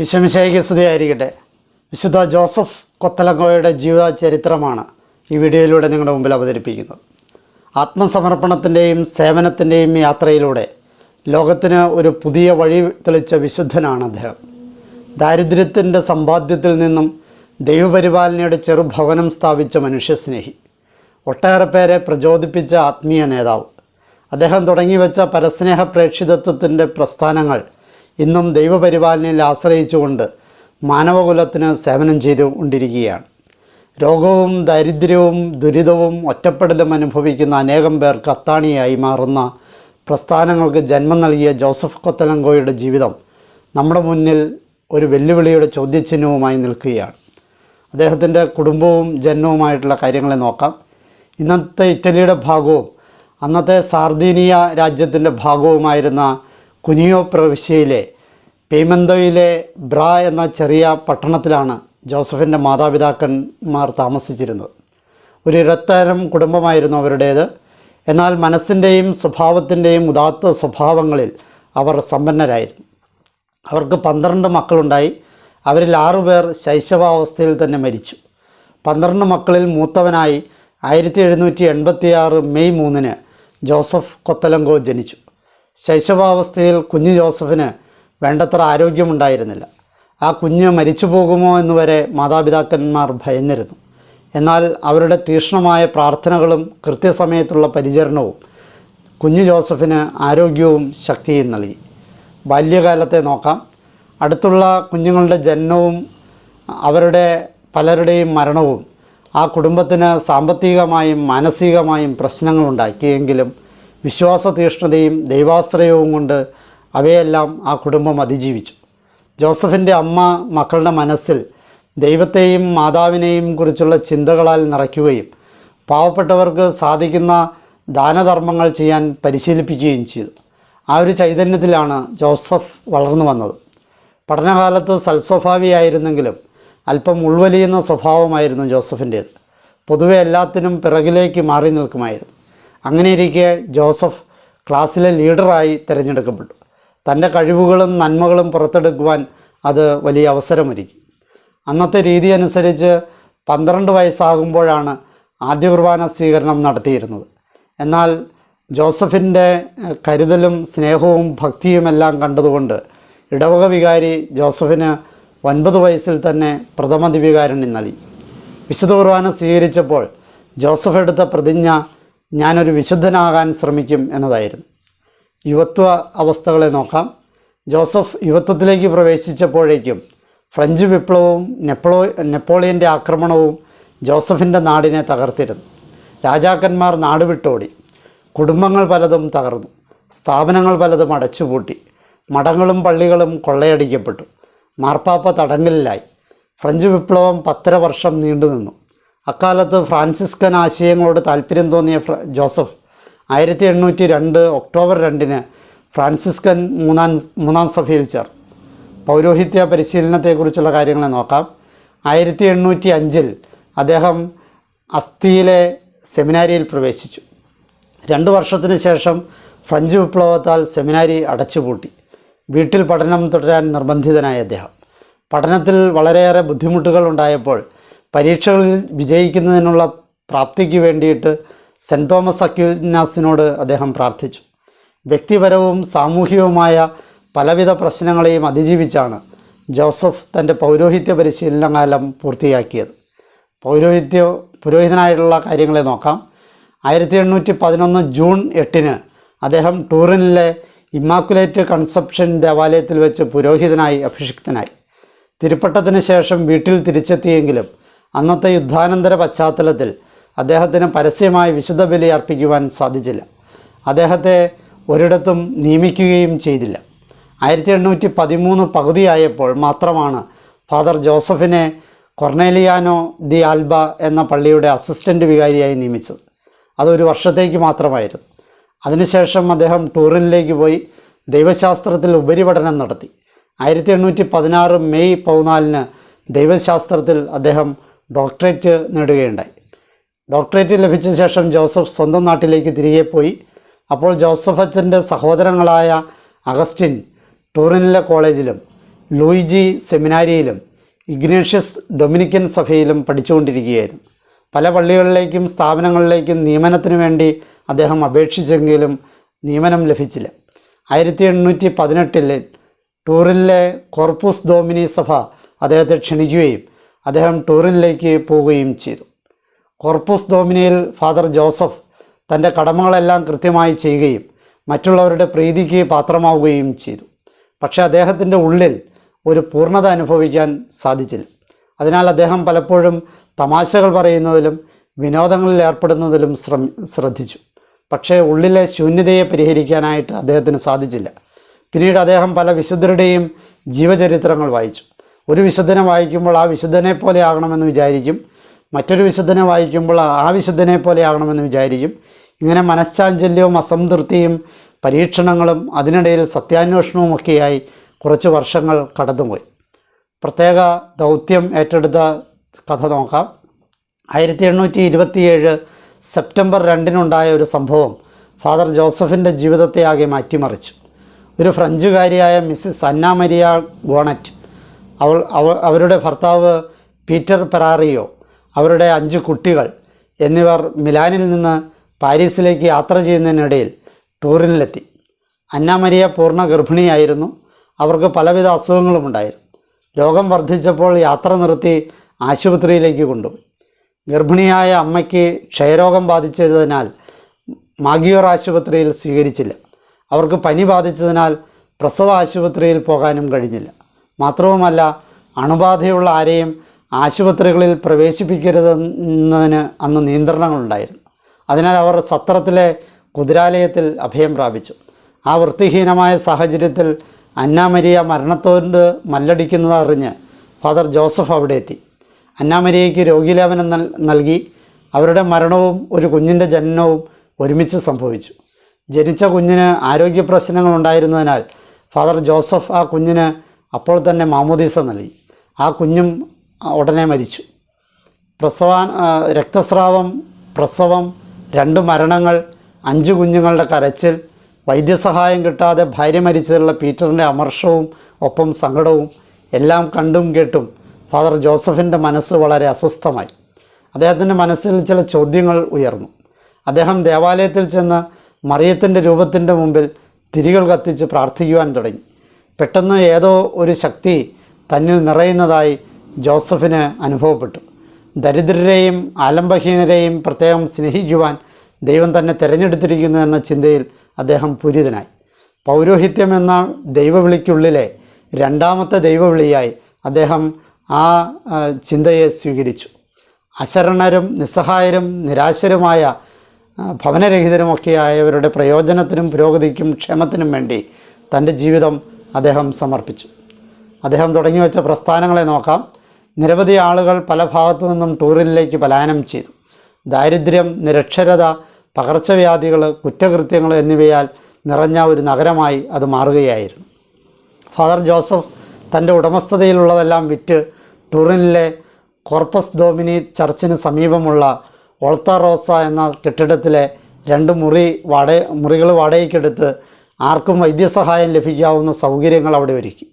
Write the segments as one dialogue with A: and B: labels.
A: വിഷമിശയ്ക്ക് സ്തുതിയായിരിക്കട്ടെ. വിശുദ്ധ ജോസഫ് കൊത്തലങ്കോയുടെ ജീവിത ചരിത്രമാണ് ഈ വീഡിയോയിലൂടെ നിങ്ങളുടെ മുമ്പിൽ അവതരിപ്പിക്കുന്നത്. ആത്മസമർപ്പണത്തിന്റെയും സേവനത്തിന്റെയും യാത്രയിലൂടെ ലോകത്തിന് ഒരു പുതിയ വഴി തെളിച്ച വിശുദ്ധനാണ് അദ്ദേഹം. ദാരിദ്ര്യത്തിന്റെ സമ്പാദ്യത്തിൽ നിന്നും ദൈവപരിപാലനയുടെ ചെറുഭവനം സ്ഥാപിച്ച മനുഷ്യസ്നേഹി. ഒട്ടേറെ പേരെ പ്രചോദിപ്പിച്ച ആത്മീയ നേതാവ്. അദ്ദേഹം തുടങ്ങിവെച്ച പരസ്നേഹ പ്രേക്ഷിതത്വത്തിന്റെ പ്രസ്ഥാനങ്ങൾ ഇന്നും ദൈവപരിപാലനയിൽ ആശ്രയിച്ചുകൊണ്ട് മാനവകുലത്തിന് സേവനം ചെയ്തു കൊണ്ടിരിക്കുകയാണ്. രോഗവും ദാരിദ്ര്യവും ദുരിതവും ഒറ്റപ്പെടലും അനുഭവിക്കുന്ന അനേകം പേർ കത്താണിയായി മാറുന്ന പ്രസ്ഥാനങ്ങൾക്ക് ജന്മം നൽകിയ ജോസഫ് കൊത്തലങ്കോയുടെ ജീവിതം നമ്മുടെ മുന്നിൽ ഒരു വെല്ലുവിളിയുടെ ചോദ്യചിഹ്നവുമായി നിൽക്കുകയാണ്. അദ്ദേഹത്തിന്റെ കുടുംബവും ജന്മവുമായിട്ടുള്ള കാര്യങ്ങളെ നോക്കാം. ഇന്നത്തെ ഇറ്റലിയുടെ ഭാഗവും അന്നത്തെ സാർദീനിയ രാജ്യത്തിന്റെ ഭാഗവുമായിരുന്ന കുനിയോ പ്രവിശ്യയിലെ പേമന്തോയിലെ ബ്ര എന്ന ചെറിയ പട്ടണത്തിലാണ് ജോസഫിന്റെ മാതാപിതാക്കന്മാർ താമസിച്ചിരുന്നത്. ഒരു ഇരുപത്തരം കുടുംബമായിരുന്നു അവരുടേത്. എന്നാൽ മനസ്സിന്റെയും സ്വഭാവത്തിന്റെയും ഉദാത്ത സ്വഭാവങ്ങളിൽ അവർ സമ്പന്നരായിരുന്നു. അവർക്ക് പന്ത്രണ്ട് മക്കളുണ്ടായി. അവരിൽ ആറുപേർ ശൈശവാവസ്ഥയിൽ തന്നെ മരിച്ചു. പന്ത്രണ്ട് മക്കളിൽ മൂത്തവനായി ആയിരത്തി എഴുന്നൂറ്റി എൺപത്തിയാറ് മെയ് മൂന്നിന് ജോസഫ് കൊത്തലങ്കോ ജനിച്ചു. ശൈശവാവസ്ഥയിൽ കുഞ്ഞു ജോസഫിന് വേണ്ടത്ര ആരോഗ്യമുണ്ടായിരുന്നില്ല. ആ കുഞ്ഞ് മരിച്ചു പോകുമോ എന്നുവരെ മാതാപിതാക്കന്മാർ ഭയന്നിരുന്നു. എന്നാൽ അവരുടെ തീക്ഷ്ണമായ പ്രാർത്ഥനകളും കൃത്യസമയത്തുള്ള പരിചരണവും കുഞ്ഞു ജോസഫിന് ആരോഗ്യവും ശക്തിയും നൽകി. ബാല്യകാലത്തെ നോക്കാം. അടുത്തുള്ള കുഞ്ഞുങ്ങളുടെ ജനനവും അവരുടെ പലരുടെയും മരണവും ആ കുടുംബത്തിന് സാമ്പത്തികമായും മാനസികമായും പ്രശ്നങ്ങളുണ്ടാക്കിയെങ്കിലും വിശ്വാസ തീഷ്ണതയും ദൈവാശ്രയവും കൊണ്ട് അവയെല്ലാം ആ കുടുംബം അതിജീവിച്ചു. ജോസഫിന്റെ അമ്മ മക്കളുടെ മനസ്സിൽ ദൈവത്തെയും മാതാവിനെയും കുറിച്ചുള്ള ചിന്തകളാൽ നിറയ്ക്കുകയും പാവപ്പെട്ടവർക്ക് സാധിക്കുന്ന ദാനധർമ്മങ്ങൾ ചെയ്യാൻ പരിശീലിപ്പിക്കുകയും ചെയ്തു. ആ ഒരു ചൈതന്യത്തിലാണ് ജോസഫ് വളർന്നു വന്നത്. പഠനകാലത്ത് സൽസ്വഭാവിയായിരുന്നെങ്കിലും അല്പം ഉൾവലിയുന്ന സ്വഭാവമായിരുന്നു ജോസഫിന്റേത് പൊതുവെ എല്ലാത്തിനും പിറകിലേക്ക് മാറി നിൽക്കുമായിരുന്നു. അങ്ങനെയിരിക്കെ ജോസഫ് ക്ലാസ്സിലെ ലീഡറായി തിരഞ്ഞെടുക്കപ്പെട്ടു. തന്റെ കഴിവുകളും നന്മകളും പുറത്തെടുക്കുവാൻ അത് വലിയ അവസരമൊരുക്കി. അന്നത്തെ രീതി അനുസരിച്ച് പന്ത്രണ്ട് വയസ്സാകുമ്പോഴാണ് ആദ്യ കുർബാന സ്വീകരണം നടത്തിയിരുന്നത്. എന്നാൽ ജോസഫിന്റെ കരുതലും സ്നേഹവും ഭക്തിയുമെല്ലാം കണ്ടതുകൊണ്ട് ഇടവക വികാരി ജോസഫിന് ഒൻപത് വയസ്സിൽ തന്നെ പ്രഥമ ദിവികാരൻ നൽകി. വിശുദ്ധ കുർബാന സ്വീകരിച്ചപ്പോൾ ജോസഫ് എടുത്ത പ്രതിജ്ഞ ഞാനൊരു വിശുദ്ധനാകാൻ ശ്രമിക്കും എന്നതായിരുന്നു. യുവത്വ അവസ്ഥകളെ നോക്കാം. ജോസഫ് യുവത്വത്തിലേക്ക് പ്രവേശിച്ചപ്പോഴേക്കും ഫ്രഞ്ച് വിപ്ലവവും നെപ്പോളോ നെപ്പോളിയന്റെ ആക്രമണവും ജോസഫിന്റെ നാടിനെ തകർത്തിരുന്നു. രാജാക്കന്മാർ നാട് വിട്ടോടി കുടുംബങ്ങൾ പലതും തകർന്നു. സ്ഥാപനങ്ങൾ പലതും അടച്ചുപൂട്ടി. മഠങ്ങളും പള്ളികളും കൊള്ളയടിക്കപ്പെട്ടു. മാർപ്പാപ്പ തടങ്കലിലായി. ഫ്രഞ്ച് വിപ്ലവം പത്തര വർഷം നീണ്ടുനിന്നു. അക്കാലത്ത് ഫ്രാൻസിസ്കൻ ആശയങ്ങളോട് താല്പര്യം തോന്നിയ ജോസഫ് ആയിരത്തി എണ്ണൂറ്റി രണ്ട് ഒക്ടോബർ രണ്ടിന് ഫ്രാൻസിസ്കൻ മൂന്നാം മൂന്നാം സഭയിൽ ചേർന്നു പൗരോഹിത്യ പരിശീലനത്തെക്കുറിച്ചുള്ള കാര്യങ്ങളെ നോക്കാം. ആയിരത്തി എണ്ണൂറ്റി അഞ്ചിൽ അദ്ദേഹം അസ്ഥിയിലെ സെമിനാരിയിൽ പ്രവേശിച്ചു. രണ്ട് വർഷത്തിന് ശേഷം ഫ്രഞ്ച് വിപ്ലവത്താൽ സെമിനാരി അടച്ചുപൂട്ടി. വീട്ടിൽ പഠനം തുടരാൻ നിർബന്ധിതനായ അദ്ദേഹം. പഠനത്തിൽ വളരെയേറെ ബുദ്ധിമുട്ടുകൾ ഉണ്ടായപ്പോൾ പരീക്ഷകളിൽ വിജയിക്കുന്നതിനുള്ള പ്രാപ്തിക്ക് വേണ്ടിയിട്ട് സെന്റ് തോമസ് അക്യൂനാസിനോട് അദ്ദേഹം പ്രാർത്ഥിച്ചു. വ്യക്തിപരവും സാമൂഹികവുമായ പലവിധ പ്രശ്നങ്ങളെയും അതിജീവിച്ചാണ് ജോസഫ് തന്റെ പൗരോഹിത്യ പരിശീലനകാലം പൂർത്തിയാക്കിയത്. പൗരോഹിത്യ പുരോഹിതനായിട്ടുള്ള കാര്യങ്ങളെ നോക്കാം. ആയിരത്തി എണ്ണൂറ്റി പതിനൊന്ന് ജൂൺ എട്ടിന് അദ്ദേഹം ടൂറിനിലെ ഇമ്മാക്കുലേറ്റ് കൺസെപ്ഷൻ ദേവാലയത്തിൽ വെച്ച് പുരോഹിതനായി അഭിഷിക്തനായി. തിരുപ്പട്ടത്തിന് ശേഷം വീട്ടിൽ തിരിച്ചെത്തിയെങ്കിലും അന്നത്തെ യുദ്ധാനന്തര പശ്ചാത്തലത്തിൽ അദ്ദേഹത്തിന് പരസ്യമായി വിശുദ്ധ ബലി അർപ്പിക്കുവാൻ സാധിച്ചില്ല. അദ്ദേഹത്തെ ഒരിടത്തും നിയമിക്കുകയും ചെയ്തില്ല. ആയിരത്തി എണ്ണൂറ്റി പതിമൂന്ന് പകുതിയായപ്പോൾ മാത്രമാണ് ഫാദർ ജോസഫിനെ കൊർണേലിയാനോ ദി ആൽബ എന്ന പള്ളിയുടെ അസിസ്റ്റന്റ് വികാരിയായി നിയമിച്ചത്. അതൊരു വർഷത്തേക്ക് മാത്രമായിരുന്നു. അതിനുശേഷം അദ്ദേഹം ടൂറിനിലേക്ക് പോയി ദൈവശാസ്ത്രത്തിൽ ഉപരിപഠനം നടത്തി. ആയിരത്തി എണ്ണൂറ്റി പതിനാറ് മെയ് പതിനാലിന് ദൈവശാസ്ത്രത്തിൽ അദ്ദേഹം ഡോക്ടറേറ്റ് നേടുകയുണ്ടായി. ഡോക്ടറേറ്റ് ലഭിച്ച ശേഷം ജോസഫ് സ്വന്തം നാട്ടിലേക്ക് തിരികെ പോയി. അപ്പോൾ ജോസഫ് അച്ഛന്റെ സഹോദരങ്ങളായ അഗസ്റ്റിൻ ടൂറിനിലെ കോളേജിലും ലൂയിജി സെമിനാരിയിലും ഇഗ്നേഷ്യസ് ഡൊമിനിക്കൻ സഭയിലും പഠിച്ചുകൊണ്ടിരിക്കുകയായിരുന്നു. പല പള്ളികളിലേക്കും സ്ഥാപനങ്ങളിലേക്കും നിയമനത്തിന് വേണ്ടി അദ്ദേഹം അപേക്ഷിച്ചെങ്കിലും നിയമനം ലഭിച്ചില്ല. ആയിരത്തി എണ്ണൂറ്റി പതിനെട്ടിൽ ടൂറിലെ കോർപ്പൂസ് ഡോമിനി സഭ അദ്ദേഹത്തെ ക്ഷണിക്കുകയും അദ്ദേഹം ടൂറിനിലേക്ക് പോവുകയും ചെയ്തു. കോർപ്പസ് ഡോമിനിയിൽ ഫാദർ ജോസഫ് തന്റെ കടമകളെല്ലാം കൃത്യമായി ചെയ്യുകയും മറ്റുള്ളവരുടെ പ്രീതിക്ക് പാത്രമാവുകയും ചെയ്തു. പക്ഷേ അദ്ദേഹത്തിന്റെ ഉള്ളിൽ ഒരു പൂർണത അനുഭവിക്കാൻ സാധിച്ചില്ല. അതിനാൽ അദ്ദേഹം പലപ്പോഴും തമാശകൾ പറയുന്നതിലും വിനോദങ്ങളിൽ ഏർപ്പെടുന്നതിലും ശ്രമ ശ്രദ്ധിച്ചു. പക്ഷേ ഉള്ളിലെ ശൂന്യതയെ പരിഹരിക്കാനായിട്ട് അദ്ദേഹത്തിന് സാധിച്ചില്ല. പിന്നീട് അദ്ദേഹം പല വിശുദ്ധരുടെയും ജീവചരിത്രങ്ങൾ വായിച്ചു. ഒരു വിശുദ്ധനെ വായിക്കുമ്പോൾ ആ വിശുദ്ധനെ പോലെ ആകണമെന്ന് വിചാരിക്കും. മറ്റൊരു വിശുദ്ധനെ വായിക്കുമ്പോൾ ആ വിശുദ്ധനെ പോലെ ആകണമെന്ന് വിചാരിക്കും. ഇങ്ങനെ മനഃശാഞ്ചല്യവും അസംതൃപ്തിയും പരീക്ഷണങ്ങളും അതിനിടയിൽ സത്യാന്വേഷണവും ഒക്കെയായി കുറച്ച് വർഷങ്ങൾ കടന്നുപോയി. പ്രത്യേക ദൗത്യം ഏറ്റെടുത്ത കഥ നോക്കാം. ആയിരത്തി എണ്ണൂറ്റി ഇരുപത്തിയേഴ് സെപ്റ്റംബർ രണ്ടിനുണ്ടായ ഒരു സംഭവം ഫാദർ ജോസഫിന്റെ ജീവിതത്തെ ആകെ മാറ്റിമറിച്ചു. ഒരു ഫ്രഞ്ചുകാരിയായ മിസ്സിസ് അന്ന മരിയ ഗോണറ്റ് അവൾ അവ അവരുടെ ഭർത്താവ് പീറ്റർ പെറാറിയോ അവരുടെ അഞ്ച് കുട്ടികൾ എന്നിവർ മിലാനിൽ നിന്ന് പാരീസിലേക്ക് യാത്ര ചെയ്യുന്നതിനിടയിൽ ടൂറിനിലെത്തി. അന്നാമരിയ പൂർണ ഗർഭിണിയായിരുന്നു. അവർക്ക് പലവിധ അസുഖങ്ങളും ഉണ്ടായിരുന്നു രോഗം വർദ്ധിച്ചപ്പോൾ യാത്ര നിർത്തി ആശുപത്രിയിലേക്ക് കൊണ്ടുപോയി. ഗർഭിണിയായ അമ്മയ്ക്ക് ക്ഷയരോഗം ബാധിച്ചതിനാൽ മാഗിയോർ ആശുപത്രിയിൽ സ്വീകരിച്ചില്ല. അവർക്ക് പനി ബാധിച്ചതിനാൽ പ്രസവ ആശുപത്രിയിൽ പോകാനും കഴിഞ്ഞില്ല. മാത്രവുമല്ല അണുബാധയുള്ള ആരെയും ആശുപത്രികളിൽ പ്രവേശിപ്പിക്കരുതെന്നതിന് അന്ന് നിയന്ത്രണങ്ങളുണ്ടായിരുന്നു. അതിനാൽ അവർ സത്രത്തിലെ കുതിരാലയത്തിൽ അഭയം പ്രാപിച്ചു. ആ വൃത്തിഹീനമായ സാഹചര്യത്തിൽ അന്നാമരിയ മരണത്തോട് മല്ലടിക്കുന്നത് അറിഞ്ഞ് ഫാദർ ജോസഫ് അവിടെ എത്തി. അന്നാമരിയയ്ക്ക് രോഗീലേപനം നൽ നൽകി അവരുടെ മരണവും ഒരു കുഞ്ഞിന്റെ ജനനവും ഒരുമിച്ച് സംഭവിച്ചു. ജനിച്ച കുഞ്ഞിന് ആരോഗ്യ പ്രശ്നങ്ങൾ ഉണ്ടായിരുന്നതിനാൽ ഫാദർ ജോസഫ് ആ കുഞ്ഞിന് അപ്പോൾ തന്നെ മാമോദീസ നൽകി. ആ കുഞ്ഞും ഉടനെ മരിച്ചു. പ്രസവാൻ രക്തസ്രാവം പ്രസവം രണ്ട് മരണങ്ങൾ അഞ്ച് കുഞ്ഞുങ്ങളുടെ കരച്ചിൽ വൈദ്യസഹായം കിട്ടാതെ ഭാര്യ മരിച്ചതിലുള്ള പീറ്ററിന്റെ അമർഷവും ഒപ്പം സങ്കടവും എല്ലാം കണ്ടും കേട്ടും ഫാദർ ജോസഫിന്റെ മനസ്സ് വളരെ അസ്വസ്ഥമായി. അദ്ദേഹത്തിന്റെ മനസ്സിൽ ചില ചോദ്യങ്ങൾ ഉയർന്നു. അദ്ദേഹം ദേവാലയത്തിൽ ചെന്ന് മറിയത്തിന്റെ രൂപത്തിന്റെ മുമ്പിൽ തിരികൾ കത്തിച്ച് പ്രാർത്ഥിക്കുവാൻ തുടങ്ങി. പെട്ടെന്ന് ഏതോ ഒരു ശക്തി തന്നിൽ നിറയുന്നതായി ജോസഫിന് അനുഭവപ്പെട്ടു. ദരിദ്രരെയും ആലംബഹീനരെയും പ്രത്യേകം സ്നേഹിക്കുവാൻ ദൈവം തന്നെ തിരഞ്ഞെടുത്തിരിക്കുന്നു എന്ന ചിന്തയിൽ അദ്ദേഹം പൂരിതനായി. പൗരോഹിത്യം എന്ന ദൈവവിളിക്കുള്ളിലെ രണ്ടാമത്തെ ദൈവവിളിയായി അദ്ദേഹം ആ ചിന്തയെ സ്വീകരിച്ചു. അശരണരും നിസ്സഹായരും നിരാശരുമായ ഭവനരഹിതരുമൊക്കെയായവരുടെ പ്രയോജനത്തിനും പുരോഗതിക്കും ക്ഷേമത്തിനും വേണ്ടി തന്റെ ജീവിതം അദ്ദേഹം സമർപ്പിച്ചു. അദ്ദേഹം തുടങ്ങി വെച്ച പ്രസ്ഥാനങ്ങളെ നോക്കാം. നിരവധി ആളുകൾ പല ഭാഗത്തു നിന്നും ടൂറിനിലേക്ക് പലായനം ചെയ്തു. ദാരിദ്ര്യം നിരക്ഷരത പകർച്ചവ്യാധികൾ കുറ്റകൃത്യങ്ങൾ എന്നിവയാൽ നിറഞ്ഞ ഒരു നഗരമായി അത് മാറുകയായിരുന്നു. ഫാദർ ജോസഫ് തന്റെ ഉടമസ്ഥതയിലുള്ളതെല്ലാം വിറ്റ് ടൂറിനിലെ കോർപ്പസ് ഡോമിനി ചർച്ചിന് സമീപമുള്ള ഓൾത്ത റോസ എന്ന കെട്ടിടത്തിലെ രണ്ട് മുറി വാടക മുറികൾ വാടകയ്ക്കെടുത്ത് ആർക്കും വൈദ്യസഹായം ലഭിക്കാവുന്ന സൗകര്യങ്ങൾ അവിടെ ഒരുക്കി.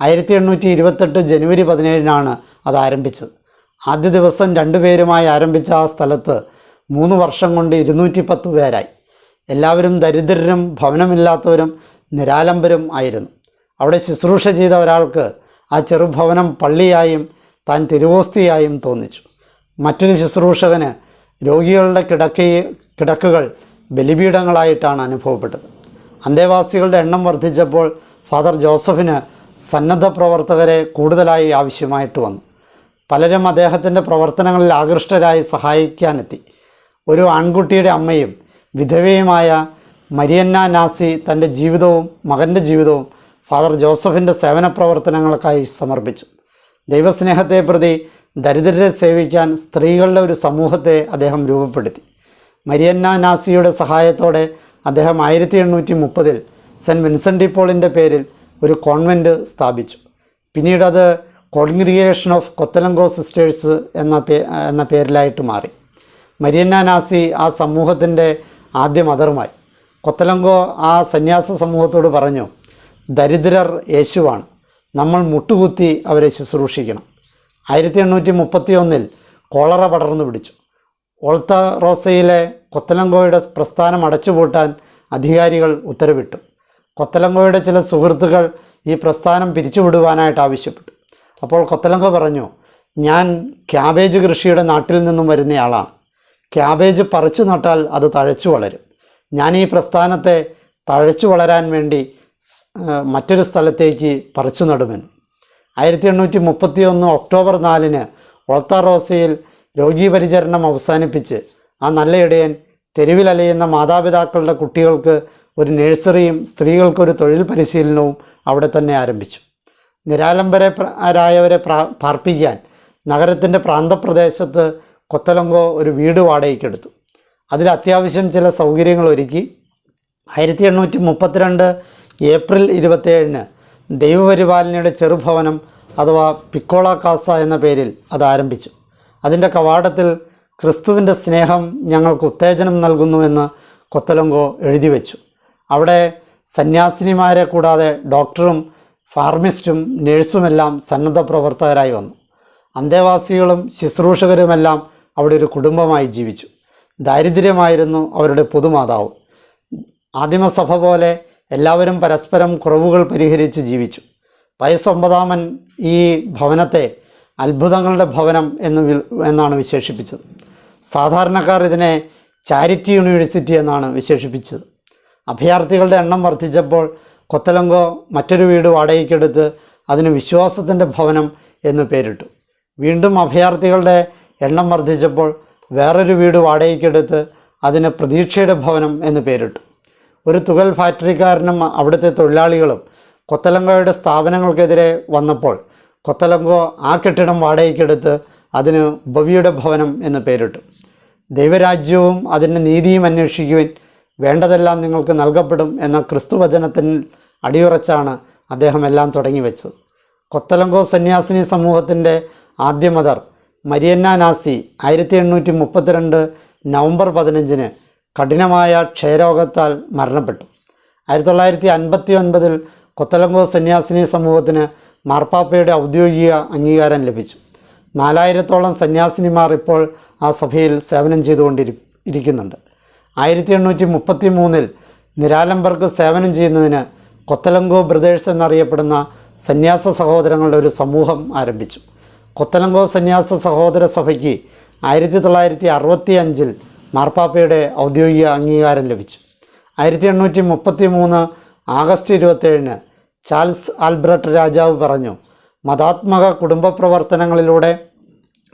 A: ആയിരത്തി എണ്ണൂറ്റി ഇരുപത്തെട്ട് ജനുവരി പതിനേഴിനാണ് അത് ആരംഭിച്ചത്. ആദ്യ ദിവസം രണ്ടുപേരുമായി ആരംഭിച്ച ആ സ്ഥലത്ത് മൂന്ന് വർഷം കൊണ്ട് ഇരുന്നൂറ്റി പത്ത് പേരായി. എല്ലാവരും ദരിദ്രരും ഭവനമില്ലാത്തവരും നിരാലംബരും ആയിരുന്നു. അവിടെ ശുശ്രൂഷ ചെയ്ത ഒരാൾക്ക് ആ ചെറുഭവനം പള്ളിയായും താൻ തിരുവോസ്തിയായും തോന്നിച്ചു. മറ്റൊരു ശുശ്രൂഷകന് രോഗികളുടെ കിടക്കയെ കിടക്കുകൾ ബലിപീഠങ്ങളായിട്ടാണ് അനുഭവപ്പെട്ടത്. അന്തേവാസികളുടെ എണ്ണം വർദ്ധിച്ചപ്പോൾ ഫാദർ ജോസഫിന് സന്നദ്ധ പ്രവർത്തകരെ കൂടുതലായി ആവശ്യമായിട്ട് വന്നു. പലരും അദ്ദേഹത്തിന്റെ പ്രവർത്തനങ്ങളിൽ ആകൃഷ്ടരായി സഹായിക്കാനെത്തി. ഒരു ആൺകുട്ടിയുടെ അമ്മയും വിധവയുമായ മരിയന്ന നാസി തന്റെ ജീവിതവും മകന്റെ ജീവിതവും ഫാദർ ജോസഫിന്റെ സേവന പ്രവർത്തനങ്ങൾക്കായി സമർപ്പിച്ചു. ദൈവസ്നേഹത്തെ പ്രതി ദരിദ്രരെ സേവിക്കാൻ സ്ത്രീകളുടെ ഒരു സമൂഹത്തെ അദ്ദേഹം രൂപപ്പെടുത്തി. മരിയന്ന നാസിയുടെ സഹായത്തോടെ അദ്ദേഹം ആയിരത്തി എണ്ണൂറ്റി മുപ്പതിൽ സെന്റ് വിൻസെന്റ് പോളിന്റെ പേരിൽ ഒരു കോൺവെന്റ് സ്ഥാപിച്ചു. പിന്നീട് അത് കോൺഗ്രിഗേഷൻ ഓഫ് കൊത്തലങ്കോ സിസ്റ്റേഴ്സ് എന്ന പേ എന്ന പേരിലായിട്ട് മാറി. മരിയന്ന നാസി ആ സമൂഹത്തിന്റെ ആദ്യ മദറുമായി. കൊത്തലങ്കോ ആ സന്യാസ സമൂഹത്തോട് പറഞ്ഞു ദരിദ്രർ യേശുവാണ്. നമ്മൾ മുട്ടുകുത്തി അവരെ ശുശ്രൂഷിക്കണം. ആയിരത്തി എണ്ണൂറ്റി മുപ്പത്തി ഒന്നിൽ കോളറ പടർന്നു പിടിച്ചു. ഓൾത്ത റോസയിലെ കൊത്തലങ്കോയുടെ പ്രസ്ഥാനം അടച്ചുപൂട്ടാൻ അധികാരികൾ ഉത്തരവിട്ടു. കൊത്തലങ്കോയുടെ ചില സുഹൃത്തുക്കൾ ഈ പ്രസ്ഥാനം പിരിച്ചുവിടുവാനായിട്ട് ആവശ്യപ്പെട്ടു. അപ്പോൾ കൊത്തലങ്കോ പറഞ്ഞു ഞാൻ ക്യാബേജ് കൃഷിയുടെ നാട്ടിൽ നിന്നും വരുന്നയാളാണ്. ക്യാബേജ് പറിച്ചു നട്ടാൽ അത് തഴച്ചു വളരും. ഞാൻ ഈ പ്രസ്ഥാനത്തെ തഴച്ചു വളരാൻ വേണ്ടി മറ്റൊരു സ്ഥലത്തേക്ക് പറിച്ചു നടുമെന്ന്. ആയിരത്തി എണ്ണൂറ്റി മുപ്പത്തി ഒന്ന് ഒക്ടോബർ നാലിന് ഓൾത്താറോസയിൽ രോഗീപരിചരണം അവസാനിപ്പിച്ച് ആ നല്ല ഇടയൻ തെരുവിലലയുന്ന മാതാപിതാക്കളുടെ കുട്ടികൾക്ക് ഒരു നഴ്സറിയും സ്ത്രീകൾക്കൊരു തൊഴിൽ പരിശീലനവും അവിടെ തന്നെ ആരംഭിച്ചു. നിരാലംബരായവരെ പാർപ്പിക്കാൻ നഗരത്തിന്റെ പ്രാന്തപ്രദേശത്ത് കൊത്തലങ്കോ ഒരു വീട് വാടകയ്ക്കെടുത്തു അതിൽ അത്യാവശ്യം ചില സൗകര്യങ്ങൾ ഒരുക്കി. ആയിരത്തി എണ്ണൂറ്റി മുപ്പത്തിരണ്ട് ഏപ്രിൽ ഇരുപത്തേഴിന് ദൈവപരിപാലനയുടെ ചെറുഭവനം അഥവാ പിക്കോള കാസ എന്ന പേരിൽ അത് ആരംഭിച്ചു. അതിന്റെ കവാടത്തിൽ ക്രിസ്തുവിന്റെ സ്നേഹം ഞങ്ങൾക്ക് ഉത്തേജനം നൽകുന്നുവെന്ന് കൊത്തലങ്കോ എഴുതി വെച്ചു. അവിടെ സന്യാസിനിമാരെ കൂടാതെ ഡോക്ടറും ഫാർമിസ്റ്റും നഴ്സുമെല്ലാം സന്നദ്ധ പ്രവർത്തകരായി വന്നു. അന്തേവാസികളും ശുശ്രൂഷകരുമെല്ലാം അവിടെ ഒരു കുടുംബമായി ജീവിച്ചു. ദാരിദ്ര്യമായിരുന്നു അവരുടെ പൊതുമാതാവ്. ആദിമസഭ പോലെ എല്ലാവരും പരസ്പരം കുറവുകൾ പരിഹരിച്ച് ജീവിച്ചു. പയസ് ഒമ്പതാമൻ ഈ ഭവനത്തെ അത്ഭുതങ്ങളുടെ ഭവനം എന്ന് എന്നാണ് വിശേഷിപ്പിച്ചത്. സാധാരണക്കാർ ഇതിനെ ചാരിറ്റി യൂണിവേഴ്സിറ്റി എന്നാണ് വിശേഷിപ്പിച്ചത്. അഭയാർത്ഥികളുടെ എണ്ണം വർദ്ധിച്ചപ്പോൾ കൊത്തലങ്കോ മറ്റൊരു വീട് വാടകയ്ക്കെടുത്ത് അതിന് വിശ്വാസത്തിന്റെ ഭവനം എന്ന് പേരിട്ടു. വീണ്ടും അഭയാർത്ഥികളുടെ എണ്ണം വർദ്ധിച്ചപ്പോൾ വേറൊരു വീട് വാടകയ്ക്കെടുത്ത് അതിന് പ്രതീക്ഷയുടെ ഭവനം എന്ന് പേരിട്ടു. ഒരു തുകൽ ഫാക്ടറിക്കാരനും അവിടുത്തെ തൊഴിലാളികളും കൊത്തലങ്കോയുടെ സ്ഥാപനങ്ങൾക്കെതിരെ വന്നപ്പോൾ കൊത്തലങ്കോ ആ കെട്ടിടം വാടകയ്ക്കെടുത്ത് അതിന് ഭവിയുടെ ഭവനം എന്ന് പേരിട്ടു. ദൈവരാജ്യവും അതിന്റെ നീതിയും അന്വേഷിക്കുവാൻ വേണ്ടതെല്ലാം നിങ്ങൾക്ക് നൽകപ്പെടും എന്ന ക്രിസ്തുവചനത്തിൽ അടിയുറച്ചാണ് അദ്ദേഹം എല്ലാം തുടങ്ങി വെച്ചത് കൊത്തലങ്കോ സന്യാസിനി സമൂഹത്തിന്റെ ആദ്യ മദർ മരിയന്ന നാസി ആയിരത്തി എണ്ണൂറ്റി മുപ്പത്തിരണ്ട് നവംബർ പതിനഞ്ചിന് കഠിനമായ ക്ഷയരോഗത്താൽ മരണപ്പെട്ടു. ആയിരത്തി തൊള്ളായിരത്തി അൻപത്തി ഒൻപതിൽ കൊത്തലങ്കോ സന്യാസിനി സമൂഹത്തിന് മാർപ്പാപ്പയുടെ ഔദ്യോഗിക അംഗീകാരം ലഭിച്ചു. നാലായിരത്തോളം സന്യാസിനിമാർ ഇപ്പോൾ ആ സഭയിൽ സേവനം ചെയ്തുകൊണ്ടിരി ഇരിക്കുന്നുണ്ട്. ആയിരത്തി എണ്ണൂറ്റി മുപ്പത്തി മൂന്നിൽ നിരാലംബർക്ക് സേവനം ചെയ്യുന്നതിന് കൊത്തലങ്കോ ബ്രദേഴ്സ് എന്നറിയപ്പെടുന്ന സന്യാസ സഹോദരങ്ങളുടെ ഒരു സമൂഹം ആരംഭിച്ചു. കൊത്തലങ്കോ സന്യാസ സഹോദര സഭയ്ക്ക് ആയിരത്തി തൊള്ളായിരത്തി അറുപത്തി അഞ്ചിൽ മാർപ്പാപ്പയുടെ ഔദ്യോഗിക അംഗീകാരം ലഭിച്ചു. ആയിരത്തി എണ്ണൂറ്റി മുപ്പത്തി മൂന്ന് ആഗസ്റ്റ് ഇരുപത്തേഴിന് ചാൾസ് ആൽബ്രട്ട് രാജാവ് പറഞ്ഞു മതാത്മക കുടുംബ പ്രവർത്തനങ്ങളിലൂടെ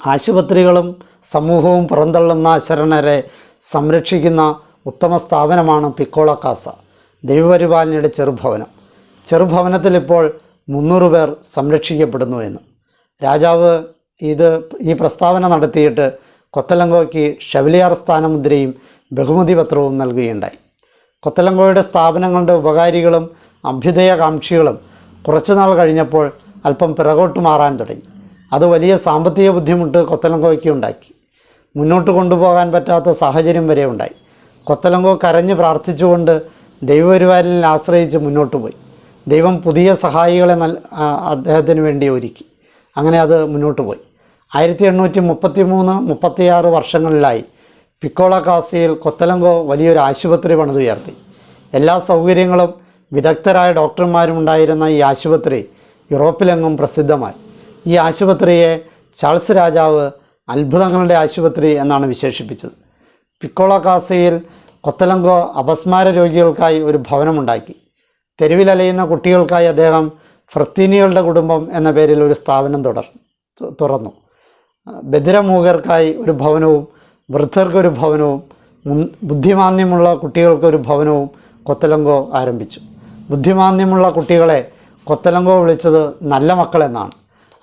A: ആശുപത്രികളും സമൂഹവും പുറന്തള്ളുന്ന ശരണരെ സംരക്ഷിക്കുന്ന ഉത്തമ സ്ഥാപനമാണ് പിക്കോള കാസ ദൈവപരിപാലനയുടെ ചെറുഭവനം. ചെറുഭവനത്തിൽ ഇപ്പോൾ മുന്നൂറ് പേർ സംരക്ഷിക്കപ്പെടുന്നു എന്ന്. രാജാവ് ഇത് ഈ പ്രസ്താവന നടത്തിയിട്ട് കൊത്തലങ്കോയ്ക്ക് ഷെവലിയാർ സ്ഥാനമുദ്രയും ബഹുമതി പത്രവും നൽകുകയുണ്ടായി. കൊത്തലങ്കോയുടെ സ്ഥാപനങ്ങളുടെ ഉപകാരികളും അഭ്യുദയകാംക്ഷികളും കുറച്ചുനാൾ കഴിഞ്ഞപ്പോൾ അല്പം പിറകോട്ട് മാറാൻ തുടങ്ങി. അത് വലിയ സാമ്പത്തിക ബുദ്ധിമുട്ട് കൊത്തലങ്കോയ്ക്ക് ഉണ്ടാക്കി. മുന്നോട്ട് കൊണ്ടുപോകാൻ പറ്റാത്ത സാഹചര്യം വരെ ഉണ്ടായി. കൊത്തലങ്കോ കരഞ്ഞ് പ്രാർത്ഥിച്ചുകൊണ്ട് ദൈവപരിപാലനിൽ ആശ്രയിച്ച് മുന്നോട്ട് പോയി. ദൈവം പുതിയ സഹായികളെ നൽ അദ്ദേഹത്തിന് വേണ്ടി ഒരുക്കി. അങ്ങനെ അത് മുന്നോട്ട് പോയി. ആയിരത്തി എണ്ണൂറ്റി മുപ്പത്തി മൂന്ന് മുപ്പത്തിയാറ് വർഷങ്ങളിലായി പിക്കോള കാസിയിൽ കൊത്തലങ്കോ വലിയൊരു ആശുപത്രി പണിതുയർത്തി. എല്ലാ സൗകര്യങ്ങളും വിദഗ്ധരായ ഡോക്ടർമാരും ഉണ്ടായിരുന്ന ഈ ആശുപത്രി യൂറോപ്പിലെങ്ങും പ്രസിദ്ധമായി. ഈ ആശുപത്രിയെ ചാൾസ് രാജാവ് അത്ഭുതങ്ങളുടെ ആശുപത്രി എന്നാണ് വിശേഷിപ്പിച്ചത്. പിക്കോള കാസയിൽ കൊത്തലങ്കോ അപസ്മാര രോഗികൾക്കായി ഒരു ഭവനമുണ്ടാക്കി. തെരുവിലലയുന്ന കുട്ടികൾക്കായി അദ്ദേഹം ഫ്രത്തീനികളുടെ കുടുംബം എന്ന പേരിൽ ഒരു സ്ഥാപനം തുടർ തു- തുറന്നു. ബദിരമൂകർക്കായി ഒരു ഭവനവും വൃദ്ധർക്കൊരു ഭവനവും ബുദ്ധിമാന്യമുള്ള കുട്ടികൾക്കൊരു ഭവനവും കൊത്തലങ്കോ ആരംഭിച്ചു. ബുദ്ധിമാന്യമുള്ള കുട്ടികളെ കൊത്തലങ്കോ വിളിച്ചത് നല്ല മക്കളെന്നാണ്.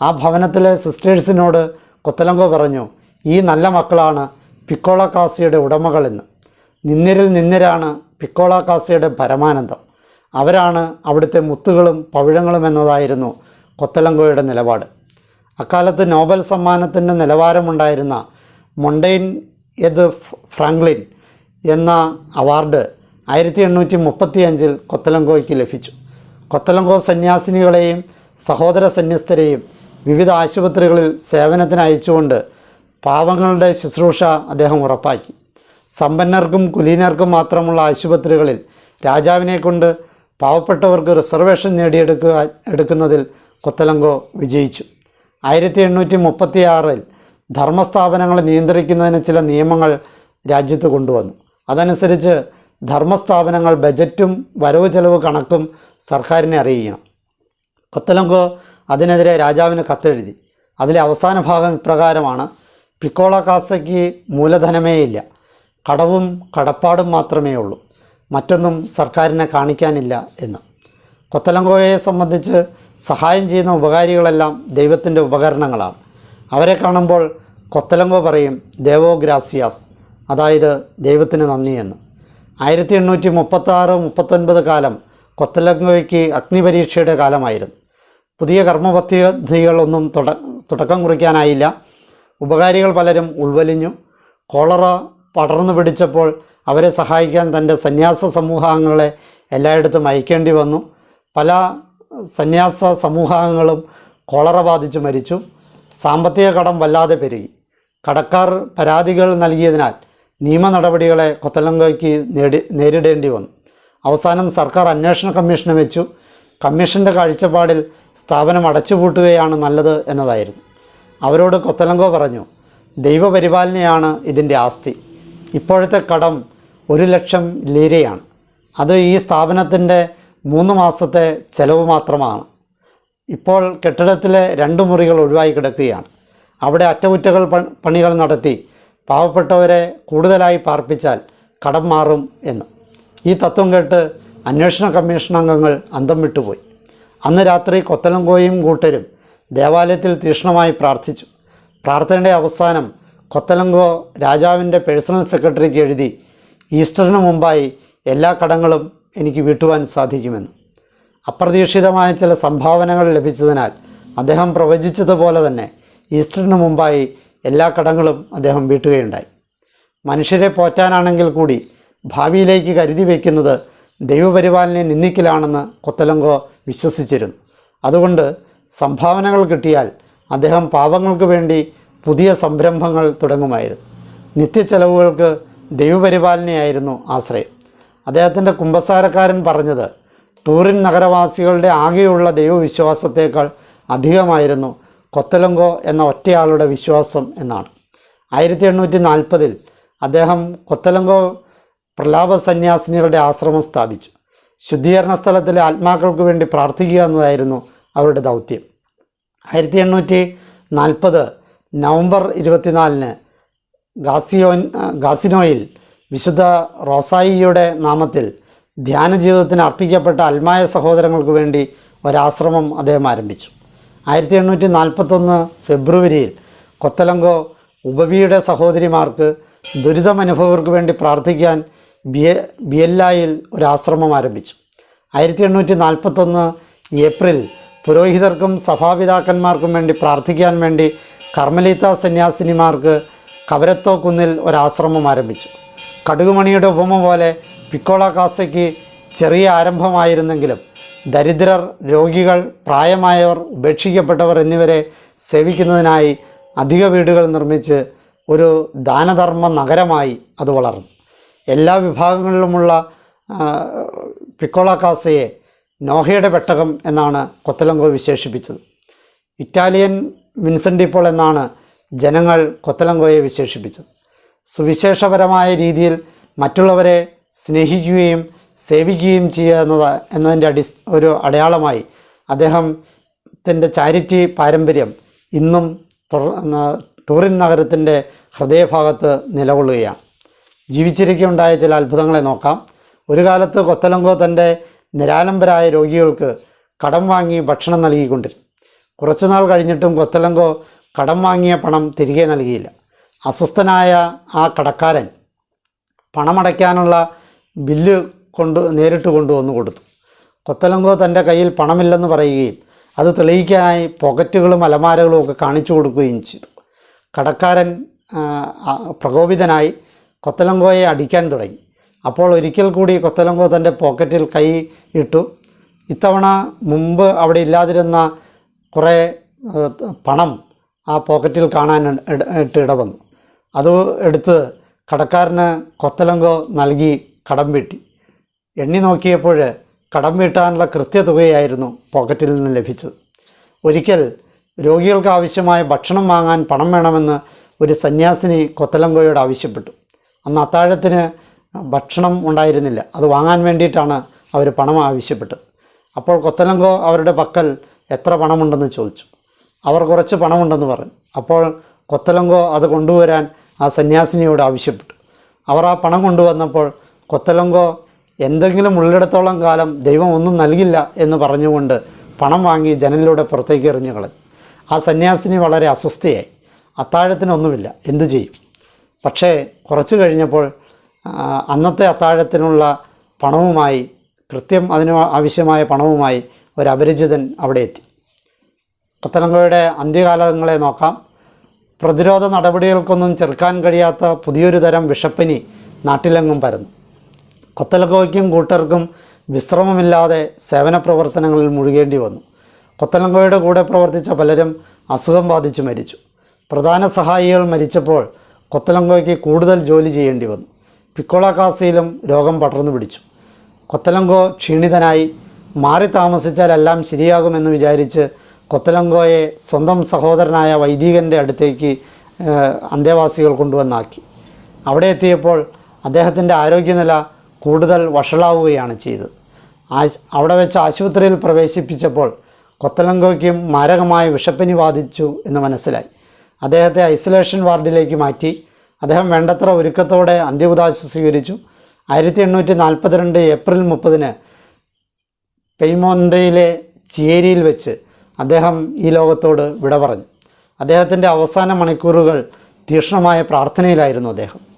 A: ആ ഭവനത്തിലെ സിസ്റ്റേഴ്സിനോട് കൊത്തലങ്കോ പറഞ്ഞു ഈ നല്ല മക്കളാണ് പിക്കോള കാസിയുടെ ഉടമകളെന്ന്. നിന്നിരിൽ നിന്നിരാണ് പിക്കോള കാസിയുടെ പരമാനന്ദം. അവരാണ് അവിടുത്തെ മുത്തുകളും പവിഴങ്ങളും എന്നതായിരുന്നു കൊത്തലങ്കോയുടെ നിലപാട്. അക്കാലത്ത് നോബൽ സമ്മാനത്തിന്റെ നിലവാരമുണ്ടായിരുന്ന മൊണ്ടൈൻ എത് ഫ്രാങ്ക്ലിൻ എന്ന അവാർഡ് ആയിരത്തി എണ്ണൂറ്റി മുപ്പത്തി അഞ്ചിൽ കൊത്തലങ്കോയ്ക്ക് ലഭിച്ചു. കൊത്തലങ്കോ സന്യാസിനികളെയും സഹോദര സന്യസ്തരെയും വിവിധ ആശുപത്രികളിൽ സേവനത്തിന് അയച്ചുകൊണ്ട് പാവങ്ങളുടെ ശുശ്രൂഷ അദ്ദേഹം ഉറപ്പാക്കി. സമ്പന്നർക്കും കുലീനർക്കും മാത്രമുള്ള ആശുപത്രികളിൽ രാജാവിനെ കൊണ്ട് പാവപ്പെട്ടവർക്ക് റിസർവേഷൻ നേടിയെടുക്കുക എടുക്കുന്നതിൽ കൊത്തലങ്കോ വിജയിച്ചു. ആയിരത്തി എണ്ണൂറ്റി മുപ്പത്തി ആറിൽ ധർമ്മസ്ഥാപനങ്ങളെ നിയന്ത്രിക്കുന്നതിന് ചില നിയമങ്ങൾ രാജ്യത്ത് കൊണ്ടുവന്നു. അതനുസരിച്ച് ധർമ്മസ്ഥാപനങ്ങൾ ബജറ്റും വരവ് ചെലവ് കണക്കും സർക്കാരിനെ അറിയിക്കണം. കൊത്തലങ്കോ അതിനെതിരെ രാജാവിന് കത്തെഴുതി. അതിലെ അവസാന ഭാഗം ഇപ്രകാരമാണ്. പിക്കോള കാസയ്ക്ക് മൂലധനമേ ഇല്ല. കടവും കടപ്പാടും മാത്രമേ ഉള്ളൂ. മറ്റൊന്നും സർക്കാരിനെ കാണിക്കാനില്ല എന്ന്. കൊത്തലങ്കോയെ സംബന്ധിച്ച് സഹായം ചെയ്യുന്ന ഉപകാരികളെല്ലാം ദൈവത്തിന്റെ ഉപകരണങ്ങളാണ്. അവരെ കാണുമ്പോൾ കൊത്തലങ്കോ പറയും ദേവോ ഗ്രാസിയാസ്. അതായത് ദൈവത്തിന് നന്ദി എന്ന്. ആയിരത്തി എണ്ണൂറ്റി മുപ്പത്താറ് മുപ്പത്തൊൻപത് കാലം കൊത്തലങ്കോയ്ക്ക് അഗ്നിപരീക്ഷയുടെ കാലമായിരുന്നു. പുതിയ കർമ്മപദ്ധതികളൊന്നും തുട തുടക്കം കുറിക്കാനായില്ല. ഉപകാരികൾ പലരും ഉൾവലിഞ്ഞു. കോളറ പടർന്നു പിടിച്ചപ്പോൾ അവരെ സഹായിക്കാൻ തന്റെ സന്യാസ സമൂഹങ്ങളെ എല്ലായിടത്തും അയക്കേണ്ടി വന്നു. പല സന്യാസ സമൂഹങ്ങളും കോളറ ബാധിച്ച് മരിച്ചു. സാമ്പത്തിക കടം വല്ലാതെ പെരുകി. കടക്കാർ പരാതികൾ നൽകിയതിനാൽ നിയമ നടപടികളെ കൊത്തലങ്കോയ്ക്ക് നേടി നേരിടേണ്ടി വന്നു. അവസാനം സർക്കാർ അന്വേഷണ കമ്മീഷനെ വെച്ചു. കമ്മീഷന്റെ കാഴ്ചപ്പാടിൽ സ്ഥാപനം അടച്ചുപൂട്ടുകയാണ് നല്ലത് എന്നതായിരുന്നു. അവരോട് കൊത്തലങ്കോ പറഞ്ഞു ദൈവപരിപാലനയാണ് ഇതിന്റെ ആസ്തി. ഇപ്പോഴത്തെ കടം ഒരു ലക്ഷം ലീരയാണ്. അത് ഈ സ്ഥാപനത്തിന്റെ മൂന്ന് മാസത്തെ ചെലവ് മാത്രമാണ്. ഇപ്പോൾ കെട്ടിടത്തിലെ രണ്ട് മുറികൾ ഒഴിവായി കിടക്കുകയാണ്. അവിടെ അറ്റകുറ്റകൾ പണികൾ നടത്തി പാവപ്പെട്ടവരെ കൂടുതലായി പാർപ്പിച്ചാൽ കടം മാറും എന്ന്. ഈ തത്വം കേട്ട് അന്വേഷണ കമ്മീഷൻ അംഗങ്ങൾ അന്തം വിട്ടുപോയി. അന്ന് രാത്രി കൊത്തലങ്കോയും കൂട്ടരും ദേവാലയത്തിൽ തീക്ഷ്ണമായി പ്രാർത്ഥിച്ചു. പ്രാർത്ഥനയുടെ അവസാനം കൊത്തലങ്കോ രാജാവിന്റെ പേഴ്സണൽ സെക്രട്ടറിക്ക് എഴുതി ഈസ്റ്ററിന് മുമ്പായി എല്ലാ കടങ്ങളും എനിക്ക് വീട്ടുവാൻ സാധിക്കുമെന്ന്. അപ്രതീക്ഷിതമായ ചില സംഭാവനകൾ ലഭിച്ചതിനാൽ അദ്ദേഹം പ്രവചിച്ചതുപോലെ തന്നെ ഈസ്റ്ററിന് മുമ്പായി എല്ലാ കടങ്ങളും അദ്ദേഹം വീട്ടുകയുണ്ടായി. മനുഷ്യരെ പോറ്റാനാണെങ്കിൽ കൂടി ഭാവിയിലേക്ക് കരുതി വയ്ക്കുന്നത് ദൈവപരിപാലനെ നിന്ദിക്കലാണെന്ന് കൊത്തലങ്കോ വിശ്വസിച്ചിരുന്നു. അതുകൊണ്ട് സംഭാവനകൾ കിട്ടിയാൽ അദ്ദേഹം പാവങ്ങൾക്ക് വേണ്ടി പുതിയ സംരംഭങ്ങൾ തുടങ്ങുമായിരുന്നു. നിത്യച്ചെലവുകൾക്ക് ദൈവപരിപാലനയായിരുന്നു ആശ്രയം. അദ്ദേഹത്തിന്റെ കുമ്പസാരക്കാരൻ പറഞ്ഞത് ടൂറിൻ നഗരവാസികളുടെ ആകെയുള്ള ദൈവവിശ്വാസത്തേക്കാൾ അധികമായിരുന്നു കൊത്തലങ്കോ എന്ന ഒറ്റയാളുടെ വിശ്വാസം എന്നാണ്. ആയിരത്തി എണ്ണൂറ്റി നാൽപ്പതിൽ അദ്ദേഹം കൊത്തലങ്കോ പ്രലാപ സന്യാസിനികളുടെ ആശ്രമം സ്ഥാപിച്ചു. ശുദ്ധീകരണ സ്ഥലത്തിലെ ആത്മാക്കൾക്ക് വേണ്ടി പ്രാർത്ഥിക്കുക എന്നതായിരുന്നു അവരുടെ ദൗത്യം. ആയിരത്തി എണ്ണൂറ്റി നാൽപ്പത് നവംബർ ഇരുപത്തിനാലിന് ഗാസിയോൻ ഗാസിനോയിൽ വിശുദ്ധ റോസായിയുടെ നാമത്തിൽ ധ്യാന ജീവിതത്തിന് അർപ്പിക്കപ്പെട്ട അൽമായ സഹോദരങ്ങൾക്ക് വേണ്ടി ഒരാശ്രമം അദ്ദേഹം ആരംഭിച്ചു. ആയിരത്തി എണ്ണൂറ്റി നാൽപ്പത്തൊന്ന് ഫെബ്രുവരിയിൽ കൊത്തലങ്കോ ഉപവിയുടെ സഹോദരിമാർക്ക് ദുരിതമനുഭവർക്ക് വേണ്ടി പ്രാർത്ഥിക്കാൻ ബിയ ബിയല്ലായിൽ ഒരാശ്രമം ആരംഭിച്ചു. ആയിരത്തി എണ്ണൂറ്റി നാൽപ്പത്തൊന്ന് ഏപ്രിൽ പുരോഹിതർക്കും സഭാപിതാക്കന്മാർക്കും വേണ്ടി പ്രാർത്ഥിക്കാൻ വേണ്ടി കർമ്മലീത്ത സന്യാസിനിമാർക്ക് കവരത്തോ കുന്നിൽ ഒരാശ്രമം ആരംഭിച്ചു. കടുകുമണിയുടെ ഉപമ പോലെ പിക്കോള കാസയ്ക്ക് ചെറിയ ആരംഭമായിരുന്നെങ്കിലും ദരിദ്രർ രോഗികൾ പ്രായമായവർ ഉപേക്ഷിക്കപ്പെട്ടവർ എന്നിവരെ സേവിക്കുന്നതിനായി അധിക വീടുകൾ നിർമ്മിച്ച് ഒരു ദാനധർമ്മ നഗരമായി അത് വളർന്നു. എല്ലാ വിഭാഗങ്ങളിലുമുള്ള പിക്കോള കാസയെ നോഹയുടെ പെട്ടകം എന്നാണ് കൊത്തലങ്കോ വിശേഷിപ്പിച്ചത്. ഇറ്റാലിയൻ മിൻസെൻഡിപ്പോൾ എന്നാണ് ജനങ്ങൾ കൊത്തലങ്കോയെ വിശേഷിപ്പിച്ചത്. സുവിശേഷപരമായ രീതിയിൽ മറ്റുള്ളവരെ സ്നേഹിക്കുകയും സേവിക്കുകയും ചെയ്യുക എന്നത് എന്നതിന്റെ അടി ഒരു അടയാളമായി അദ്ദേഹത്തിന്റെ ചാരിറ്റി പാരമ്പര്യം ഇന്നും ടൂറിൻ നഗരത്തിന്റെ ഹൃദയഭാഗത്ത് നിലകൊള്ളുകയാണ്. ജീവിച്ചിരിക്കുണ്ടായ ചില അത്ഭുതങ്ങളെ നോക്കാം. ഒരു കാലത്ത് കൊത്തലങ്കോ തന്റെ നിരാലംബരായ രോഗികൾക്ക് കടം വാങ്ങി ഭക്ഷണം നൽകിക്കൊണ്ടിരുന്നു. കുറച്ചുനാൾ കഴിഞ്ഞിട്ടും കൊത്തലങ്കോ കടം വാങ്ങിയ പണം തിരികെ നൽകിയില്ല. അസ്വസ്ഥനായ ആ കടക്കാരൻ പണമടയ്ക്കാനുള്ള ബില്ല് കൊണ്ട് നേരിട്ട് കൊണ്ടുവന്നു കൊടുത്തു. കൊത്തലങ്കോ തന്റെ കയ്യിൽ പണമില്ലെന്ന് പറയുകയും അത് തെളിയിക്കാനായി പോക്കറ്റുകളും അലമാരകളും ഒക്കെ കാണിച്ചു കൊടുക്കുകയും ചെയ്തു. കടക്കാരൻ പ്രകോപിതനായി കൊത്തലങ്കോയെ അടിക്കാൻ തുടങ്ങി. അപ്പോൾ ഒരിക്കൽ കൂടി കൊത്തലങ്കോ തന്റെ പോക്കറ്റിൽ കൈ ഇട്ടു. ഇത്തവണ മുമ്പ് അവിടെ ഇല്ലാതിരുന്ന കുറേ പണം ആ പോക്കറ്റിൽ കാണാൻ ഇട- ഇട്ട് ഇടവന്നു. അത് എടുത്ത് കടക്കാരന് കൊത്തലങ്കോ നൽകി കടം വീട്ടി. എണ്ണി നോക്കിയപ്പോൾ കടം വീട്ടാനുള്ള കൃത്യതുകയായിരുന്നു പോക്കറ്റിൽ നിന്ന് ലഭിച്ചത്. ഒരിക്കൽ രോഗികൾക്ക് ആവശ്യമായ ഭക്ഷണം വാങ്ങാൻ പണം വേണമെന്ന് ഒരു സന്യാസിനി കൊത്തലങ്കോയോട് ആവശ്യപ്പെട്ടു. അന്ന് അത്താഴത്തിന് ഭക്ഷണം ഉണ്ടായിരുന്നില്ല. അത് വാങ്ങാൻ വേണ്ടിയിട്ടാണ് അവർ പണം ആവശ്യപ്പെട്ടത്. അപ്പോൾ കൊത്തലങ്കോ അവരുടെ പക്കൽ എത്ര പണമുണ്ടെന്ന് ചോദിച്ചു. അവർ കുറച്ച് പണമുണ്ടെന്ന് പറഞ്ഞു. അപ്പോൾ കൊത്തലങ്കോ അത് കൊണ്ടുവരാൻ ആ സന്യാസിനിയോട് ആവശ്യപ്പെട്ടു. അവർ ആ പണം കൊണ്ടുവന്നപ്പോൾ കൊത്തലങ്കോ എന്തെങ്കിലും ഉള്ളിടത്തോളം കാലം ദൈവം ഒന്നും നൽകില്ല എന്ന് പറഞ്ഞുകൊണ്ട് പണം വാങ്ങി ജനലിലൂടെ പുറത്തേക്ക് എറിഞ്ഞു കളഞ്ഞു. ആ സന്യാസിനി വളരെ അസ്വസ്ഥയായി. അത്താഴത്തിനൊന്നുമില്ല. എന്തു ചെയ്യും? പക്ഷേ കുറച്ച് കഴിഞ്ഞപ്പോൾ അന്നത്തെ അത്താഴത്തിനുള്ള പണവുമായി കൃത്യം അതിന് ആവശ്യമായ പണവുമായി ഒരു അവിടെ എത്തി. കത്തലങ്കയുടെ അന്ത്യകാലങ്ങളെ നോക്കാം. പ്രതിരോധ നടപടികൾക്കൊന്നും ചെറുക്കാൻ കഴിയാത്ത പുതിയൊരു തരം വിഷപ്പനി നാട്ടിലെങ്ങും പരന്നു. കൊത്തലങ്കോയ്ക്കും കൂട്ടർക്കും വിശ്രമമില്ലാതെ സേവന പ്രവർത്തനങ്ങളിൽ മുഴുകേണ്ടി വന്നു. കൊത്തലങ്കോയുടെ കൂടെ പ്രവർത്തിച്ച പലരും അസുഖം ബാധിച്ച് മരിച്ചു. പ്രധാന സഹായികൾ മരിച്ചപ്പോൾ കൊത്തലങ്കോയ്ക്ക് കൂടുതൽ ജോലി ചെയ്യേണ്ടി വന്നു. പിക്കോള കാസയിലും രോഗം പടർന്നു പിടിച്ചു. കൊത്തലങ്കോ ക്ഷീണിതനായി മാറി താമസിച്ചാൽ എല്ലാം ശരിയാകുമെന്ന് വിചാരിച്ച് കൊത്തലങ്കോയെ സ്വന്തം സഹോദരനായ വൈദികന്റെ അടുത്തേക്ക് അന്തേവാസികൾ കൊണ്ടുവന്നാക്കി. അവിടെ എത്തിയപ്പോൾ അദ്ദേഹത്തിന്റെ ആരോഗ്യനില കൂടുതൽ വഷളാവുകയാണ് ചെയ്തത്. അവിടെ വെച്ച് ആശുപത്രിയിൽ പ്രവേശിപ്പിച്ചപ്പോൾ കൊത്തലങ്കോയ്ക്കും മാരകമായ വിഷപ്പനി ബാധിച്ചു എന്ന് മനസ്സിലായി. അദ്ദേഹത്തെ ഐസൊലേഷൻ വാർഡിലേക്ക് മാറ്റി. അദ്ദേഹം വേണ്ടത്ര ഒരുക്കത്തോടെ അന്ത്യകുദാശ സ്വീകരിച്ചു. ആയിരത്തി എണ്ണൂറ്റി നാൽപ്പത്തിരണ്ട് ഏപ്രിൽ മുപ്പതിന് പെയ്മോന്തയിലെ ചേരിയിൽ വെച്ച് അദ്ദേഹം ഈ ലോകത്തോട് വിട പറഞ്ഞു. അദ്ദേഹത്തിന്റെ അവസാന മണിക്കൂറുകൾ തീക്ഷ്ണമായ പ്രാർത്ഥനയിലായിരുന്നു അദ്ദേഹം.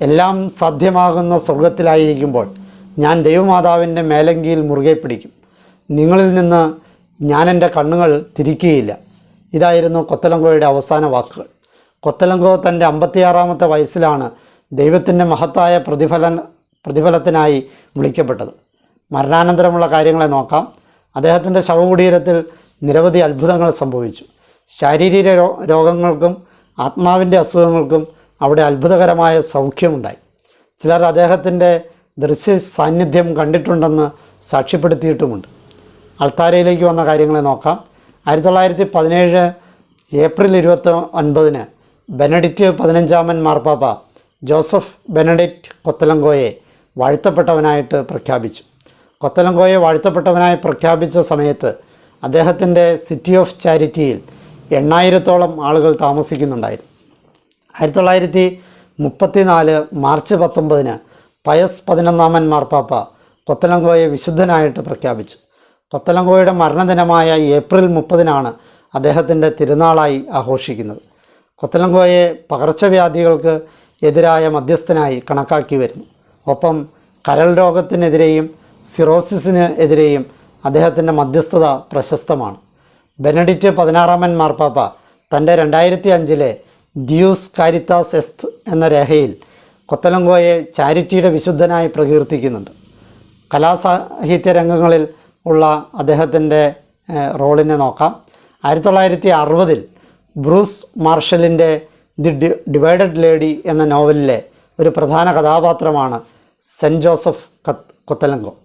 A: എല്ലാം സാധ്യമാകുന്ന സ്വർഗത്തിലായിരിക്കുമ്പോൾ ഞാൻ ദൈവമാതാവിന്റെ മേലങ്കിയിൽ മുറുകെ പിടിക്കും. നിങ്ങളിൽ നിന്ന് ഞാൻ എന്റെ കണ്ണുകൾ തിരിക്കുകയില്ല. ഇതായിരുന്നു കൊത്തലങ്കോയുടെ അവസാന വാക്കുകൾ. കൊത്തലങ്കോ തന്റെ അമ്പത്തിയാറാമത്തെ വയസ്സിലാണ് ദൈവത്തിന്റെ മഹത്തായ പ്രതിഫല പ്രതിഫലത്തിനായി വിളിക്കപ്പെട്ടത്. മരണാനന്തരമുള്ള കാര്യങ്ങളെ നോക്കാം. അദ്ദേഹത്തിന്റെ ശവകുടീരത്തിൽ നിരവധി അത്ഭുതങ്ങൾ സംഭവിച്ചു. ശാരീരിക രോഗങ്ങൾക്കും ആത്മാവിന്റെ അസുഖങ്ങൾക്കും അവിടെ അത്ഭുതകരമായ സൗഖ്യമുണ്ടായി. ചിലർ അദ്ദേഹത്തിന്റെ ദൃശ്യ സാന്നിധ്യം കണ്ടിട്ടുണ്ടെന്ന് സാക്ഷ്യപ്പെടുത്തിയിട്ടുമുണ്ട്. അൾത്താരയിലേക്ക് വന്ന കാര്യങ്ങളെ നോക്കാം. ആയിരത്തി തൊള്ളായിരത്തി പതിനേഴ് ഏപ്രിൽ ഇരുപത്തി ഒൻപതിന് ബെനഡിക്റ്റ് പതിനഞ്ചാമൻ മാർപ്പാപ്പ ജോസഫ് ബെനഡിക്റ്റ് കൊത്തലങ്കോയെ വാഴ്ത്തപ്പെട്ടവനായിട്ട് പ്രഖ്യാപിച്ചു. കൊത്തലങ്കോയെ വാഴ്ത്തപ്പെട്ടവനായി പ്രഖ്യാപിച്ച സമയത്ത് അദ്ദേഹത്തിന്റെ സിറ്റി ഓഫ് ചാരിറ്റിയിൽ എണ്ണായിരത്തോളം ആളുകൾ താമസിക്കുന്നുണ്ടായിരുന്നു. ആയിരത്തി തൊള്ളായിരത്തി മുപ്പത്തി നാല് മാർച്ച് പത്തൊമ്പതിന് പയസ് പതിനൊന്നാമൻ മാർപ്പാപ്പ കൊത്തലങ്കോയെ വിശുദ്ധനായിട്ട് പ്രഖ്യാപിച്ചു. കൊത്തലങ്കോയുടെ മരണദിനമായ ഏപ്രിൽ മുപ്പതിനാണ് അദ്ദേഹത്തിന്റെ തിരുനാളായി ആഘോഷിക്കുന്നത്. കൊത്തലങ്കോയെ പകർച്ചവ്യാധികൾക്ക് എതിരായ മധ്യസ്ഥനായി കണക്കാക്കി വരുന്നു. ഒപ്പം കരൾ രോഗത്തിനെതിരെയും സിറോസിസിന് എതിരെയും അദ്ദേഹത്തിന്റെ മധ്യസ്ഥത പ്രശസ്തമാണ്. ബെനഡിറ്റ് പതിനാറാമൻ മാർപ്പാപ്പ തന്റെ രണ്ടായിരത്തി അഞ്ചിലെ ദ്യൂസ് കാരിത്താസ് എസ്ത് എന്ന രേഖയിൽ കൊത്തലങ്കോയെ ചാരിറ്റിയുടെ വിശുദ്ധനായി പ്രകീർത്തിക്കുന്നുണ്ട്. കലാസാഹിത്യ രംഗങ്ങളിൽ ഉള്ള അദ്ദേഹത്തിന്റെ റോളിനെ നോക്കാം. ആയിരത്തി തൊള്ളായിരത്തി അറുപതിൽ ബ്രൂസ് മാർഷലിന്റെ ദി ഡിവൈഡഡ് ലേഡി എന്ന നോവലിലെ ഒരു പ്രധാന കഥാപാത്രമാണ് സെന്റ് ജോസഫ് കത്ത് കൊത്തലങ്കോ.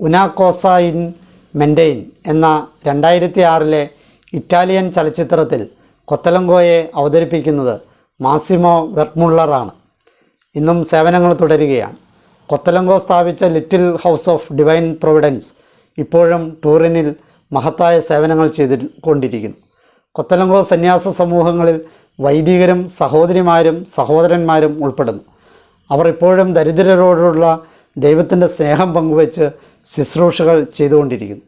A: ഉനാക്കോസ ഇൻ മെൻഡെയിൻ എന്ന രണ്ടായിരത്തി ആറിലെ ഇറ്റാലിയൻ ചലച്ചിത്രത്തിൽ കൊത്തലങ്കോയെ അവതരിപ്പിക്കുന്നത് മാസിമോ വെർമുള്ളറാണ് ഇന്നും സേവനങ്ങൾ തുടരുകയാണ്. കൊത്തലങ്കോ സ്ഥാപിച്ച little house of divine providence ഇപ്പോഴും ടൂറിനിൽ മഹത്തായ സേവനങ്ങൾ ചെയ്തുകൊണ്ടിരിക്കുന്നു. കൊത്തലങ്കോ സന്യാസ സമൂഹങ്ങളിൽ വൈദികരും സഹോദരിമാരും സഹോദരന്മാരും ഉൾപ്പെടുന്നു. അവർ ഇപ്പോഴും ദരിദ്രരോടുള്ള ദൈവത്തിന്റെ സ്നേഹം പങ്കുവച്ച് ശുശ്രൂഷകൾ ചെയ്തുകൊണ്ടിരിക്കുന്നു.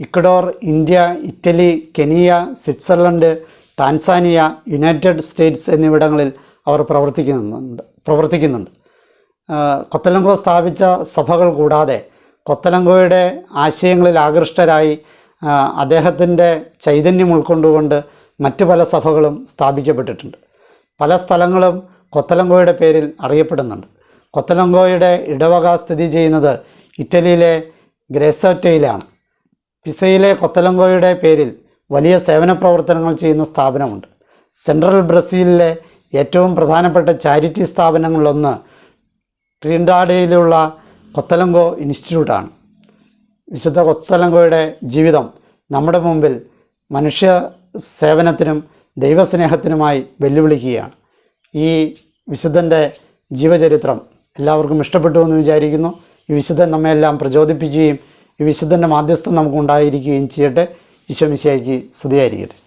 A: Ecuador India Italy Kenya Switzerland Tanzania United States എന്നിവിടങ്ങളിൽ അവർ പ്രവർത്തിക്കുന്നുണ്ട് പ്രവർത്തിക്കുന്നുണ്ട്. കൊത്തലങ്കോ സ്ഥാപിച്ച സഭകൾ കൂടാതെ കൊത്തലങ്കോയുടെ ആശയങ്ങളിൽ ആകൃഷ്ടരായി അദ്ദേഹത്തിന്റെ ചൈതന്യം ഉൾക്കൊണ്ടുകൊണ്ട് മറ്റു പല സഭകളും സ്ഥാപിക്കപ്പെട്ടിട്ടുണ്ട്. പല സ്ഥലങ്ങളും കൊത്തലങ്കോയുടെ പേരിൽ അറിയപ്പെടുന്നുണ്ട്. കൊത്തലങ്കോയുടെ ഇടവക സ്ഥിതി ചെയ്യുന്നത് ഇറ്റലിയിലെ ഗ്രേസോറ്റയിലാണ്. പിസയിലെ കൊത്തലങ്കോയുടെ പേരിൽ വലിയ സേവന പ്രവർത്തനങ്ങൾ ചെയ്യുന്ന സ്ഥാപനമുണ്ട്. സെൻട്രൽ ബ്രസീലിലെ ഏറ്റവും പ്രധാനപ്പെട്ട ചാരിറ്റി സ്ഥാപനങ്ങളിലൊന്ന് ട്രിൻഡാഡയിലുള്ള കൊത്തലങ്കോ ഇൻസ്റ്റിറ്റ്യൂട്ടാണ്. വിശുദ്ധ കൊത്തലങ്കോയുടെ ജീവിതം നമ്മുടെ മുമ്പിൽ മനുഷ്യ സേവനത്തിനും ദൈവസ്നേഹത്തിനുമായി വെല്ലുവിളിക്കുകയാണ്. ഈ വിശുദ്ധന്റെ ജീവചരിത്രം എല്ലാവർക്കും ഇഷ്ടപ്പെട്ടു എന്ന് വിചാരിക്കുന്നു. ഈ വിശുദ്ധൻ നമ്മയെല്ലാം പ്രചോദിപ്പിക്കുകയും ഈ വിശുദ്ധന്റെ മാധ്യസ്ഥം നമുക്കുണ്ടായിരിക്കുകയും ചെയ്യട്ടെ. ഈശോമിശിയായിക്ക് സ്തുതിയായിരിക്കട്ടെ.